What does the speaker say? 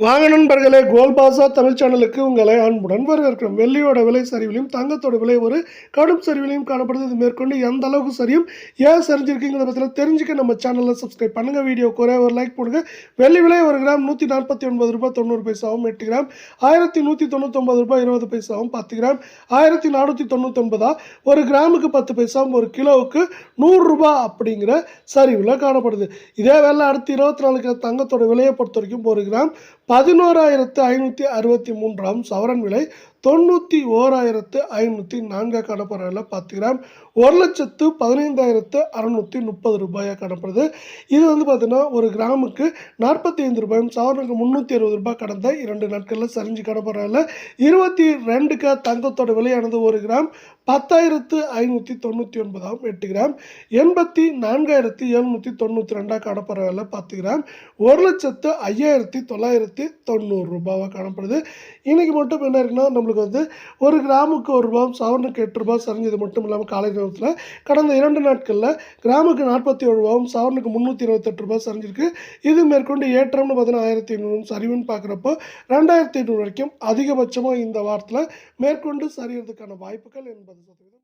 வாங்க நண்பர்களே கோல்பாசா தமிழ் சேனலுக்கு உங்களை அன்புடன் வரவேற்கிறோம். வெள்ளியோட விலை சரிவிலையும் தங்கத்தோட விலை ஒரு கடும் சரிவிலையும் காணப்படுது. இது மேற்கொண்டு எந்த அளவுக்கு சரியும் ஏன் சரிஞ்சிருக்குங்கிறத பற்றி தெரிஞ்சுக்க நம்ம சேனலை சப்ஸ்கிரைப் பண்ணுங்கள் வீடியோ குறை ஒரு லைக் போடுங்க. வெள்ளி விலை ஒரு கிராம் நூற்றி நாற்பத்தி ஒன்பது ரூபாய் தொண்ணூறு பைசாவும் எட்டு கிராம் ஆயிரத்தி நூற்றி தொண்ணூத்தொம்பது ரூபாய் இருபது பைசாவும் பத்து கிராம் ஆயிரத்தி நானூற்றி தொண்ணூத்தொன்பதா? ஒரு கிராமுக்கு பத்து பைசாவும் ஒரு கிலோவுக்கு நூறுரூபா அப்படிங்கிற சரிவில் காணப்படுது. இதே வேலை அடுத்து இருபத்தி நாலு கிலோ தங்கத்தோட விலையை பொறுத்த வரைக்கும் ஒரு கிராம் பதினோராயிரத்து ஐநூற்றி அறுபத்தி மூன்றாம் சவரன் விலை தொண்ணூற்றி ஓராயிரத்து ஐநூற்றி நான்காக காணப்படுறதில் பத்து கிராம் ஒரு லட்சத்து பதினைந்தாயிரத்து அறநூற்றி முப்பது ரூபாயாக காணப்படுது. இது வந்து பார்த்திங்கன்னா ஒரு கிராமுக்கு நாற்பத்தி ஐந்து ரூபாயும் சவரனுக்கு முந்நூற்றி அறுபது ரூபாய் கடந்த இரண்டு நாட்களில் சரிஞ்சு காணப்படுறதில் இருபத்தி ரெண்டுக்கு தங்கத்தோட விலையானது ஒரு கிராம் பத்தாயிரத்து ஐநூற்றி தொண்ணூற்றி ஒன்பதாம் எட்டு கிராம். எண்பத்தி நான்காயிரத்தி எழுநூற்றி தொண்ணூற்றி ரெண்டாக காணப்படுறதில் பத்து கிராம் ஒரு லட்சத்து ஐயாயிரத்தி தொள்ளாயிரத்தி தொண்ணூறு ரூபாவாக காணப்படுது. இன்றைக்கி மட்டும் என்ன இருக்குன்னா நம்மளுக்கு வந்து ஒரு கிராமுக்கு ஒரு ரூபாய் சவரனுக்கு எட்டு ரூபாய் சரிஞ்சது மட்டும் இல்லாமல் காலை நேரத்தில் கடந்த இரண்டு நாட்களில் கிராமுக்கு நாற்பத்தி ஏழு ரூபாவும் சவரனுக்கு முந்நூற்றி இருபத்தெட்டு ரூபாய் சரிஞ்சிருக்கு இது மேற்கொண்டு ஏற்றம்னு பார்த்தீங்கன்னா ஆயிரத்தி ஐநூறு சரிவுன்னு பார்க்குறப்போ ரெண்டாயிரத்தி ஐநூறு வரைக்கும் அதிகபட்சமாக இந்த வாரத்தில் மேற்கொண்டு சரியறதுக்கான வாய்ப்புகள் என்பது சதவீதம்.